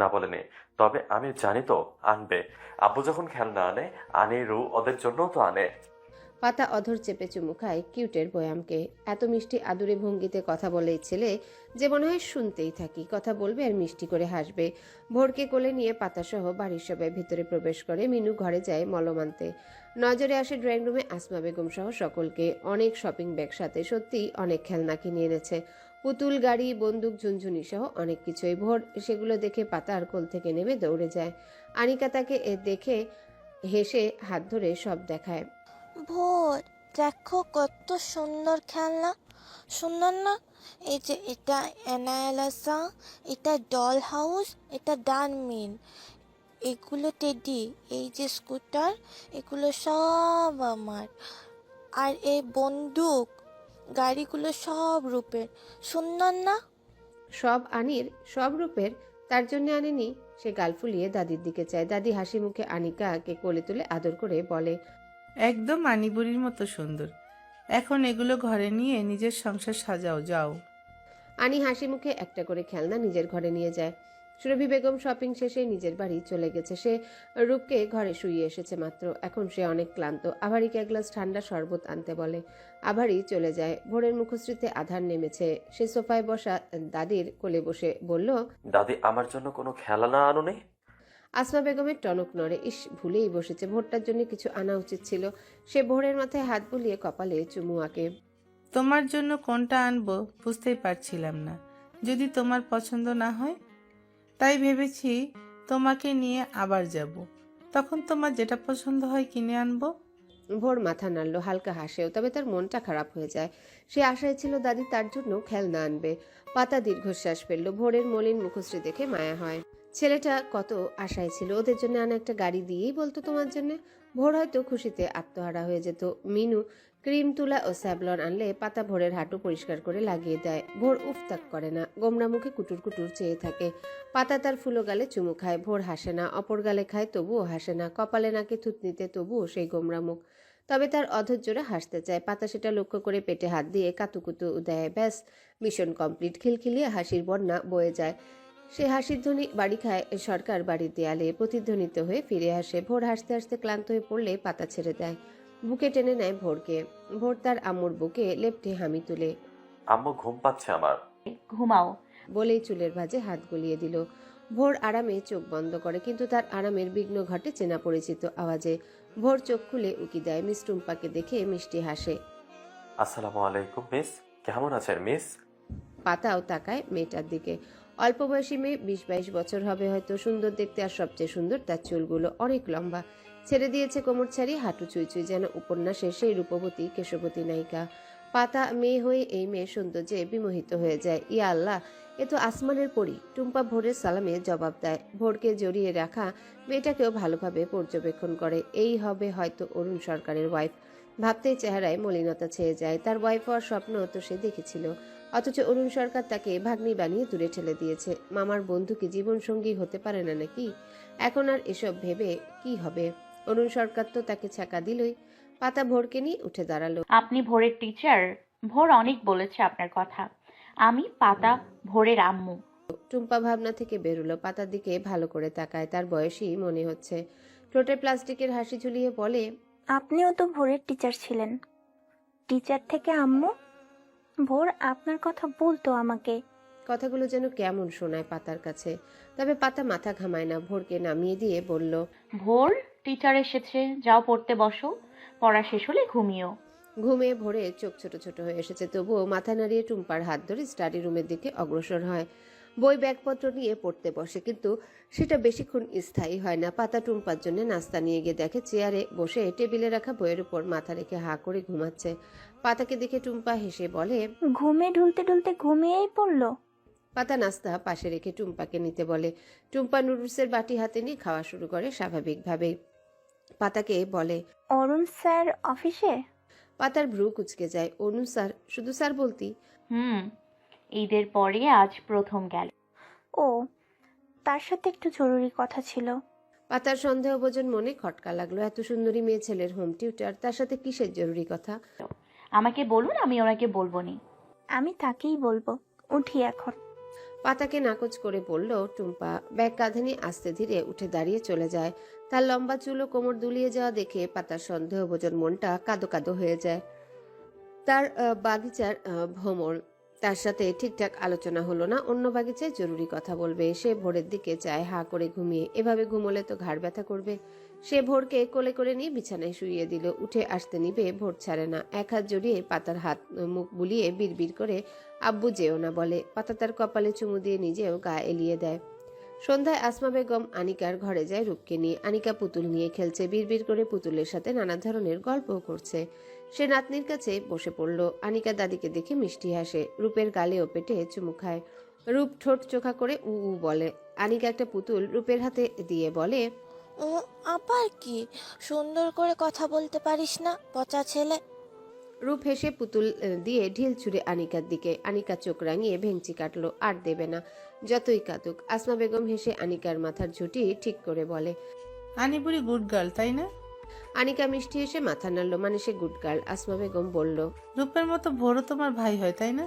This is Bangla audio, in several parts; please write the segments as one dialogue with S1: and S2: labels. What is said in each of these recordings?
S1: না বলেনি তবে আমি জানি তো আনবে। আব্বু যখন খেলনা আনে আনে রু ওদের জন্যও তো আনে।
S2: পাতা অধর চেপে চুমু খায় কিউটের বয়ামকে। এত মিষ্টি আদুরে ভঙ্গিতে কথা বলে এই ছেলে যে মনে হয় শুনতেই থাকি। কথা বলবে আর মিষ্টি করে হাসবে। ভোরকে কোলে নিয়ে পাতাসহ বাড়ির সবাই ভিতরে প্রবেশ করে। মিনু ঘরে যায় মলম আনতে। নজরে আসে ড্রয়িং রুমে আসমা বেগম সহ সকলকে। অনেক শপিং ব্যাগ সাথে সত্যিই অনেক খেলনা কিনে এনেছে। পুতুল, গাড়ি, বন্দুক, ঝুনঝুনি সহ অনেক কিছুই। ভোর, সেগুলো দেখে পাতার কোল থেকে নেমে দৌড়ে যায়। আনিকা তাকে এ দেখে হেসে হাত ধরে সব দেখায়।
S3: ভোর, দেখো কত সুন্দর খেলনা। সুন্দর না? এই যে এটা অ্যানায়ালাসা, এটা ডল হাউস, এটা ডানমিন এগুলো টেডি, এই যে স্কুটার, এগুলো সব আমার। আর এই বন্দুক গাড়িগুলো সব রূপের। সুন্দর না?
S2: সব আনির সব রূপের। তার জন্য আনেনি। সে গাল ফুলিয়ে দাদির দিকে চায়। দাদি হাসি মুখে আনিকাকে কোলে তুলে আদর করে বলে
S4: একদম মানিবুড়ির মতো সুন্দর। এখন এগুলো ঘরে নিয়ে নিজের সংসার সাজাও যাও।
S2: আনি হাসি মুখে একটা করে খেলনা নিজের ঘরে নিয়ে যায়। সুরভি বেগম শপিং শেষে নিজের বাড়ি চলে গেছে। সে রূপকে ঘরে শুয়ে এসেছে মাত্র। এখন সে অনেক ক্লান্ত। আভারিকে এক গ্লাস ঠান্ডা শরবত আনতে বলে। আভারি চলে যায়। ভোরের মুখশ্রীতে আধার নেমেছে। সে সোফায় বসা দাদির কোলে বসে বলল
S1: দাদি আমার জন্য কোনো খেলনা আনো নেই
S2: আসমা বেগমের টনক নড়ে। ইস ভুলেই বসেছে। ভোরটার জন্য কিছু আনা উচিত ছিল। সে ভোরের মাথায় হাত বুলিয়ে কপালে চুমু আঁকে।
S4: তোমার জন্য কোনটা আনব বুঝতেই পারছিলাম না। যদি তোমার পছন্দ না হয় তাই ভেবেছি তোমাকে নিয়ে আবার যাব। তখন তোমার যেটা পছন্দ হয় কিনে আনব।
S2: ভোর মাথা নাড়লো, হালকা হাসেও, তবে তার মনটা খারাপ হয়ে যায়। সে আশায় ছিল দাদি তার জন্য খেলনা আনবে। পাতা দীর্ঘশ্বাস ফেলল, ভোরের মলিন মুখশ্রী দেখে মায়া হয়। ছেলেটা কত আশায় ছিল, ওদের জন্য আনা একটা গাড়ি দিয়েই বলতো তোমার জন্য। ভোর হয়তো খুশিতে আত্মহারা হয়ে যেত। মিনু ক্রিম তুলা ও স্যাবলন আনলে পাতা ভোরের হাঁটু পরিষ্কার করে লাগিয়ে দেয়। ভোর উফতাক করে না, গোমরা মুখে কুটুর কুটুর চেয়ে থাকে। পাতা তার ফুলো গালে চুমু খায়, ভোর হাসে না, অপর গালে খায় তবুও হাসে না, কপালে নাকে থুতনিতে তবুও সেই গোমরা মুখ। তবে তার অধৈর্যরে হাসতে চায়, পাতা সেটা লক্ষ্য করে পেটে হাত দিয়ে কাতুকুতু দেয়, ব্যাস, মিশন কমপ্লিট, খিলখিলিয়ে হাসির বন্যা বয়ে যায়। সে হাসির ধ্বনি বাড়ি খায়, সরকার বাড়ির দেয়ালে প্রতিধ্বনিত হয়ে ফিরে আসে, ভোর হাসতে হাসতে ক্লান্ত হয়ে পড়লে পাতা ছেড়ে দেয়। বুকে টেনে নেয় ভোরকে। ভোর তার আম্মুর বুকে লেপটে হামি তুলে।
S1: আম্মু ঘুম পাচ্ছে আমার।
S5: ঘুমাও।
S2: বলেই চুলের ভাঁজে হাত গলিয়ে দিল। ভোর আরামে চোখ বন্ধ করে কিন্তু তার আরামের বিঘ্ন ঘটে চেনা পরিচিত আওয়াজে। ভোর চোখ খুলে উকি দেয় মিস টুম্পাকে দেখে মিষ্টি হাসে।
S1: আসসালামু আলাইকুম মিস। কেমন আছেন মিস?
S2: পাতাও তাকায় মেয়েটার দিকে। অল্প বয়সী মেয়ে বিশ বাইশ বছর হবে হয়তো। সুন্দর দেখতে আর সবচেয়ে সুন্দর তার চুলগুলো অনেক লম্বা। ছেড়ে দিয়েছে কোমর ছাড়ি, হাঁটু চুই চুই যেন উপন্যাসের সেই রূপবতী কেশবতী নায়িকা। পাতা মেয়ে হয়ে এই মেয়ে সৌন্দর্যে বিমোহিত হয়ে যায়। ইয়া আল্লাহ, এ তো আসমানের পরি। টুম্পা ভোরের সালামে জবাব দেয়। ভোরকে জড়িয়ে রাখা মেয়েটাকেও ভালোভাবে পর্যবেক্ষণ করে। এই হবে হয়তো অরুণ সরকারের ওয়াইফ ভাবতেই চেহারায় মলিনতা ছেয়ে যায়। তার ওয়াইফ হওয়ার স্বপ্ন তো সে দেখেছিল। অথচ অরুণ সরকার তাকে ভাগ্নি বানিয়ে দূরে ঠেলে দিয়েছে। মামার বন্ধু কি জীবনসঙ্গী হতে পারে না নাকি? এখন আর এসব ভেবে কি হবে? অরুণ সরকার তো তাকে ছাকা দিলই। পাতা ভোরকে নিয়ে উঠে দাঁড়াল।
S5: আপনি ভোরের টিচার ভোর অনেক বলেছে আপনার কথা। আমি পাতা ভোরের আম্মু।
S2: টুম্পা ভাবনা থেকে বেরোলো। পাতার দিকে ভালো করে তাকায়। তার বয়সই মনে হচ্ছে। ঠোঁটে প্লাস্টিকের হাসি ঝুলিয়ে বলে
S6: আপনিও তো ভোরের টিচার ছিলেন। টিচার থেকে আম্মু? ভোর আপনার কথা বলতো আমাকে।
S2: কথাগুলো যেন কেমন শোনায় পাতার কাছে। তবে পাতা মাথা ঘামায় না। ভোরকে নামিয়ে দিয়ে বলল
S5: ভোর? টিচার এসেছে যাও পড়তে বসো পড়া শেষ হলে ঘুমিও।
S2: ঘুমে ভরে চোখ ছোট ছোট হয়ে এসেছে তবুও মাথা নাড়িয়ে টুম্পার হাত ধরে স্টাডি রুমের দিকে অগ্রসর হয়। বই ব্যাগপত্র নিয়ে পড়তে বসে কিন্তু সেটা বেশিক্ষণ স্থায়ী হয় না। পাতা টুম্পার জন্য নাস্তা নিয়ে গিয়ে দেখে চেয়ারে বসে টেবিলে রাখা বইয়ের উপর মাথা রেখে হা করে ঘুমাচ্ছে। পাতাকে দেখে টুম্পা হেসে বলে
S6: ঘুমে ঢুলতে ঢুলতে ঘুমিয়েই পড়ল।
S2: পাতা নাস্তা পাশে রেখে টুম্পাকে নিতে বলে। টুম্পা নুডলসের বাটি হাতে নিয়ে খাওয়া শুরু করে স্বাভাবিকভাবেই। পাতাকে বলে।
S6: অরুণ স্যার অফিসে?
S2: পাতার ভ্রু কুচকে যায়। অনু স্যার শুধু স্যার বলতি।
S5: হুম ঈদের পরে আজ প্রথম গেল।
S6: ও তার সাথে একটু জরুরি কথা ছিল।
S2: পাতার সন্দেহভোজন মনে খটকা লাগল। এত সুন্দরী মেয়ে ছেলের হোম টিউটার তার সাথে কিসের জরুরি কথা?
S5: আমাকে বলুন আমি ওনাকে বলব নি।
S6: আমি তাকেই বলব। উঠি এখন।
S2: পাতাকে নাকচ করে পড়ল টুম্পা ব্যাগ কাঁধে নিয়ে আস্তে ধীরে উঠে দাঁড়িয়ে চলে যায়। তার লম্বা চুল ও কোমর দুলিয়ে যাওয়া দেখে পাতার সন্দেহভোজন মনটা কাদো কাদো হয়ে যায়। তার বাগিচার আহ, ভ্রমর। তার সাথে ঠিকঠাক আলোচনা হলো না। অন্য বাগিচায় জরুরি কথা বলবে। সে ভোরের দিকে চায় হা করে ঘুমিয়ে। এভাবে ঘুমোলে তো ঘাড় ব্যথা করবে। সে ভোরকে কোলে করে নিয়ে বিছানায় শুইয়ে দিল। উঠে আসতে নিবে ভোর ছাড়ে না। এক হাত জড়িয়ে পাতার হাত মুখ বুলিয়ে বিড়বিড় করে আব্বু যেও না বলে। পাতা তার কপালে চুমু দিয়ে নিজেও গা এলিয়ে দেয়। সন্ধ্যায় আসমা বেগম আনিকার ঘরে যায় রূপকে নিয়ে। আনিকা পুতুল নিয়ে খেলছে, বিড়বিড় করে পুতুলের সাথে নানা ধরনের গল্পও করছে। সে নাতনির কাছে বসে পড়ল। আনিকা দাদিকে দেখে মিষ্টি হাসে। রূপের গালে ও পেটে চুমু খায়। রূপ ঠোঁট চোখা করে উ উ বলে। আনিকা একটা পুতুল রূপের হাতে দিয়ে বলে,
S3: ও, আবার কি? সুন্দর করে কথা বলতে পারিস না, পচা ছেলে।
S2: রূপ হেসে পুতুল দিয়ে ঢিল ছুড়ে আনিকার দিকে। আনিকা চোখ রাঙিয়ে ভেঙচি কাটলো আর দেবে না। যতই কাতুক আসমা বেগম হেসে আনিকার মাথার ঝুঁটি ঠিক করে বলে
S4: আনিপুরি গুড গার্ল তাই না?
S2: আনিকা মিষ্টি এসে মাথা নাড়ল মানে সে গুড গার্ল? আসমা বেগম বলল
S4: রূপের মতো ভোরও তোমার ভাই হয় তাই না?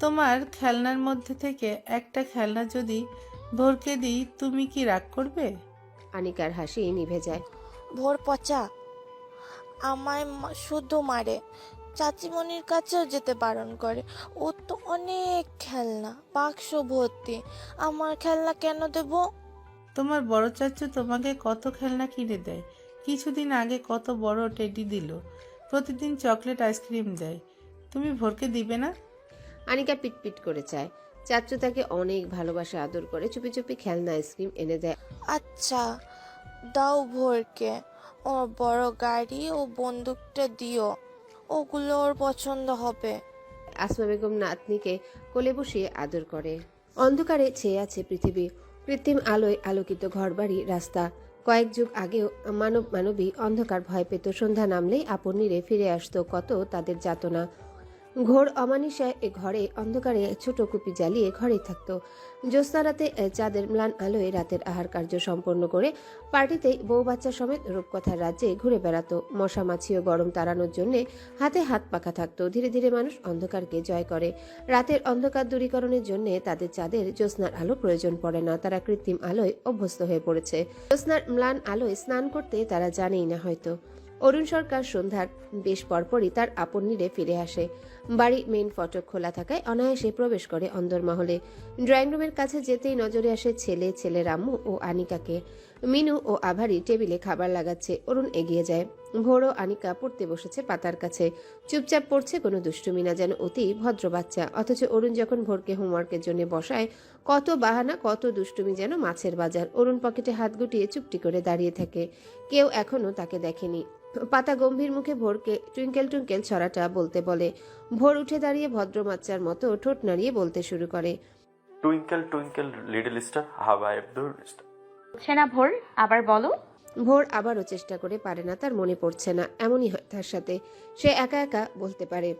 S4: তোমার খেলনার মধ্যে থেকে একটা খেলনা যদি ভোরকে দিই তুমি কি রাগ করবে?
S2: আনিকার হাসি নিভে যায়।
S3: ভোর পচা আমায় মা- শুধু মারে। চাচিমণির কাছেও যেতে বারণ করে। ও তো অনেক খেলনা বাক্স ভর্তি। আমার খেলনা কেন দেবো?
S4: তোমার বড় চাচু তোমাকে কত খেলনা কিনে দেয়? কিছুদিন আগে কত বড় টেডি দিল। প্রতিদিন চকলেট আইসক্রিম দেয়। তুমি ভোরকে দিবে না?
S2: আনিকা পিটপিট করে চায়। চাচ্চু তাকে অনেক ভালোবাসা আদর করে। চুপি চুপি খেলনা আইসক্রিম এনে দেয়।
S3: আচ্ছা দাও ভোরকে। বড় গাড়ি ও বন্দুকটা দিও। ওগুলো ওর পছন্দ হবে।
S2: আসমা বেগম নাতনিকে কোলে বসিয়ে আদর করে। অন্ধকারে ছেয়ে আছে পৃথিবী। কৃত্রিম আলোয় আলোকিত ঘরবাড়ি, রাস্তা। কয়েক যুগ আগেও মানব মানবী অন্ধকার ভয় পেত। সন্ধ্যা নামলেই আপন নিরে ফিরে আসতো কত তাদের যাতনা। ঘোর অমানিসায় এ ঘরে অন্ধকারে ছোট কুপি জ্বালিয়ে ঘরেই থাকত। জ্যোৎস্না রাতে চাঁদের ম্লান আলোয় রাতের আহার কার্য সম্পন্ন করে পার্টিতেই বউ বাচ্চা সমেত রূপকথার রাজ্যে ঘুরে বেড়াতো। মশা মাছি ও গরম তাড়ানোর জন্যে হাতে হাত পাখা থাকতো। ধীরে ধীরে মানুষ অন্ধকারকে জয় করে। রাতের অন্ধকার দূরীকরণের জন্য তাদের চাঁদের জ্যোৎস্নার আলো প্রয়োজন পড়ে না, তারা কৃত্রিম আলোয় অভ্যস্ত হয়ে পড়েছে। জ্যোৎস্নার ম্লান আলোয় স্নান করতে তারা জানেই না হয়তো। অরুণ সরকার সন্ধ্যার বেশ পরপরই তার আপন নিরে ফিরে আসে। বাড়ি মেইন ফটক খোলা থাকায় অনায়াসে প্রবেশ করে অন্দরমহলে। ড্রয়িং রুমের কাছে যেতেই নজরে আসে ছেলে ছেলে আম্মু ও আনিকাকে। মিনু ও আভারি টেবিলে খাবার লাগাচ্ছে। অরুণ এগিয়ে যায়। ভোর ও আনিকা পড়তে বসেছে পাতার কাছে। চুপচাপ পড়ছে কোনো দুষ্টুমি না যেন অতি ভদ্র বাচ্চা। অথচ অরুণ যখন ভোরকে হোমওয়ার্কের জন্য বসায়, কত বাহানা, কত দুষ্টুমি যেন মাছের বাজার। অরুণ পকেটে হাত গুটিয়ে চুপটি করে দাঁড়িয়ে থাকে। কেউ এখনও তাকে দেখেনি। পাতা গম্ভীর মুখে ভোরকে টুইঙ্কেল টুইঙ্কেল ছড়াটা বলতে বলে। ভোর উঠে দাঁড়িয়ে ভদ্র বাচ্চার মতো ঠোঁট নাড়িয়ে বলতে শুরু করে।
S1: টুইঙ্কেল টুইঙ্কেল, লিটল স্টার হাওয়াই দ্য
S5: হচ্ছে না ভোর, আবার বলো।
S2: ভোর আবারও চেষ্টা করে পারে না, তার মনে পড়ছে না। এমনই হয় তার সাথে। সে একা একা বলতে পারে।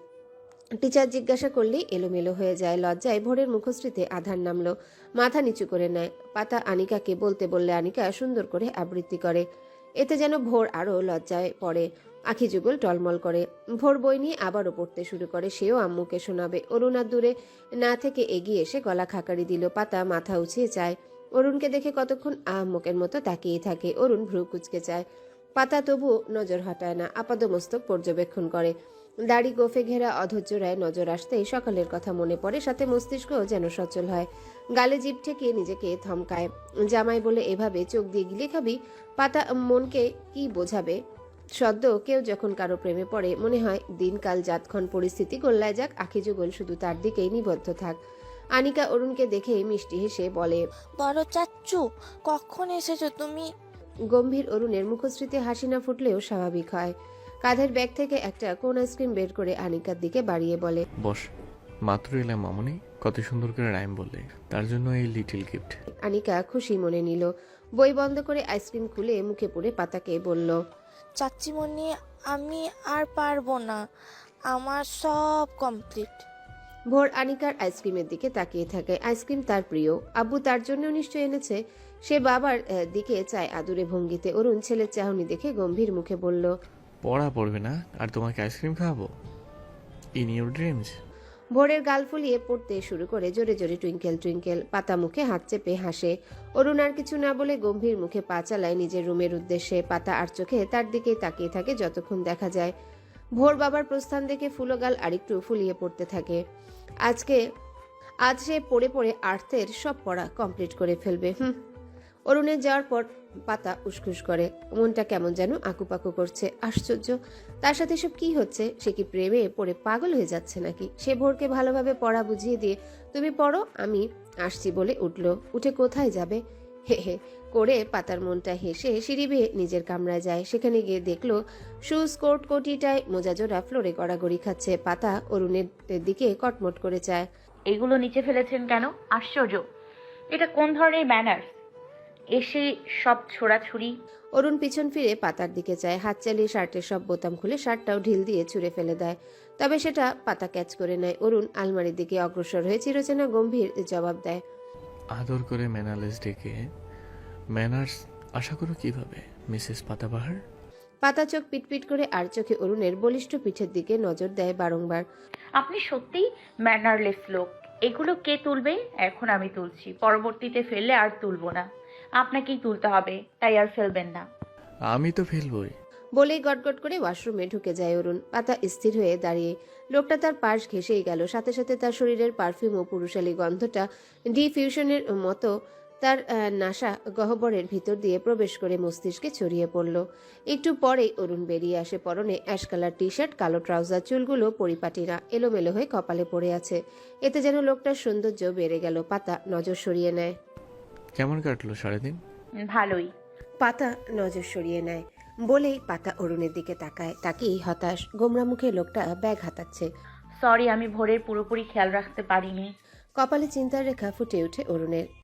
S2: টিচার জিজ্ঞাসা করলে এলোমেলো হয়ে যায়, লজ্জায় ভোরের মুখশ্রীতে আধার নামলো। মাথা নিচু করে নেয়। পাতা আনিকাকে বলতে বললে আনিকা সুন্দর করে আবৃত্তি করে। এতে যেন ভোর আরও লজ্জায় পড়ে। আখি যুগল টলমল করে। ভোর বই নিয়ে আবারও পড়তে শুরু করে, সেও আম্মুকে শোনাবে। অরুণ দূরে না থেকে এগিয়ে এসে গলা খাকারি দিল। পাতা মাথা উঁচিয়ে চায়। অরুণকে দেখে কতক্ষণ আহম্মকের মতো তাকিয়ে থাকে। অরুণ ভ্রু কুচকে চায় পাতা তবু নজর হটায় না। আপাদমস্তক পর্যবেক্ষণ করে। দাড়ি গোফে ঘেরা অধৈর্যরায় নজর আসতেই সকালের কথা মনে পড়ে, সাথে মস্তিষ্কও যেন সচল হয়। গালে জিভ ঠেকিয়ে নিজেকে থমকায়। জামাই বলে, এভাবে চোখ দিয়ে গিলে খাবি? পাতা মনকে কি বোঝাবে? সদ্য কেউ যখন কারও প্রেমে পড়ে, মনে হয় দিনকাল যাতক্ষণ পরিস্থিতি গোল্লায় যাক, আখি যুগল শুধু তার দিকেই নিবদ্ধ থাক। আনিকা অরুণকে দেখে মিষ্টি হেসে বলে
S3: বড় চাচ্চু কখন এসেছ তুমি?
S2: গম্ভীর অরুণের মুখশ্রীতে হাসি না ফুটলেও স্বাভাবিক হয়। কাঁধের ব্যাগ থেকে একটা কোন আইসক্রিম বের করে আনিকার দিকে বাড়িয়ে বলে
S7: বস মাত্র এলাম মামনি কত সুন্দর করে রাইম বললে তার জন্য এই লিটিল গিফট।
S2: আনিকা খুশি মনে নিল বই বন্ধ করে আইসক্রিম খুলে মুখে পুড়ে পাতাকে বলল
S3: চাচিমণি আমি আর পারব না আমার সব কমপ্লিট
S2: ভোর আনিকার আইসক্রিমের দিকে তাকিয়ে থাকে। আইসক্রিম তার প্রিয়। আব্বু তার জন্য নিশ্চয় এনেছে। সে বাবার দিকে চায় আদুরে ভঙ্গিতে। অরুণ ছেলের চাহনি দেখে গম্ভীর মুখে বলল
S7: পড়া পড়বে না আর তোমাকে আইসক্রিম খাওয়াবো? ইন ইউর ড্রিমস
S2: ভোরের গাল ফুলিয়ে পড়তে শুরু করে জোরে জোরে টুইঙ্কেল টুইঙ্কেল পাতা মুখে হাত চেপে হাসে। অরুণ আর কিছু না বলে গম্ভীর মুখে পা চালায় নিজের রুমের উদ্দেশ্যে। পাতা আর চোখে তার দিকেই তাকিয়ে থাকে যতক্ষণ দেখা যায়। ভোর বাবার প্রস্থান দেখে ফুলগাল আরেকটু ফুলিয়ে পড়তে থাকে। আজকে, আজ সে পড়ে পড়ে আর্থের সব পড়া কমপ্লিট করে ফেলবে, হুম। অরুণের যাওয়ার পর পাতা উসখুস করে, মনটা কেমন যেন আকুপাকু করছে, আশ্চর্য। তার সাথে সব কি হচ্ছে? সে কি প্রেমে পড়ে পাগল হয়ে যাচ্ছে নাকি? সে ভোরকে ভালোভাবে পড়া বুঝিয়ে দিয়ে, তুমি পড়ো, আমি আসছি বলে উঠল। উঠে কোথায় যাবে? হে হে করে পাতার মনটা হেসে সিঁড়ি বেয়ে নিজের কামরায় যায়। সেখানে গিয়ে দেখল শুজ কোট কোটিটায় মোজাজোড়া ফ্লোরে গড়াগড়ি খাচ্ছে। পাতা অরুণের দিকে কটমট করে চায়।
S5: এগুলো নিচে ফেলেছেন কেন? আশ্চর্য। এটা কোন ধরনের ম্যানার্স এসে সব ছোড়াছুড়ি।
S2: অরুণ পিছন ফিরে পাতার দিকে চায়। হাত চালিয়ে শার্টের সব বোতাম খুলে শার্টটাও ঢিল দিয়ে ছুঁড়ে ফেলে দেয়। তবে সেটা পাতা ক্যাচ করে নেয়। অরুণ আলমারির দিকে অগ্রসর হয়ে চিরচেনা গম্ভীর জবাব দেয়।
S7: আদর করে ম্যানালেস ডেকে ম্যানার্স আশা করো কীভাবে মিসেস পাতাবাহার?
S2: পাতা চোখ পিটপিট করে আর চোখে অরুণের বলিষ্ঠ পিঠের দিকে নজর দেয় বারংবার।
S5: আপনি সত্যিই ম্যানারলেস লোক। এগুলো কে তুলবে? এখন আমি তুলছি। পরবর্তীতে ফেললে আর তুলবো না। আপনাকেই তুলতে হবে। তাই আর ফেলবেন না।
S7: আমি তো ফেলবই।
S2: বলেই গটগট করে ওয়াশরুমে ঢুকে যায় অরুণ। পাতা স্থির হয়ে দাঁড়িয়ে। লোকটা তার পাশ ঘেসেই গেল। সাথে সাথে তার শরীরের পারফিউম ও পুরুষালী গন্ধটা ডিফিউশনের মতো তার নাসা গহ্বরের ভিতর দিয়ে প্রবেশ করে মস্তিষ্কে ছড়িয়ে পড়ল। একটু পরেই অরুণ বেরিয়ে আসে পরনে অ্যাশ কালার টি শার্ট কালো ট্রাউজার চুলগুলো পরিপাটিরা এলোমেলো হয়ে কপালে পড়ে আছে। এতে যেন লোকটার সৌন্দর্য বেড়ে গেল। পাতা নজর সরিয়ে নেয়।
S7: কেমন কাটলো সারাদিন?
S5: ভালোই।
S2: পাতা নজর সরিয়ে নেয়। বলেই পাতা অরুণের দিকে তাকায় তাকেই হতাশ। গোমরা মুখে লোকটা ব্যাগ হাতাচ্ছে।
S5: সরি আমি ভোরের পুরোপুরি খেয়াল রাখতে পারিনি।
S2: কপালে চিন্তার রেখা ফুটে ওঠে অরুণের।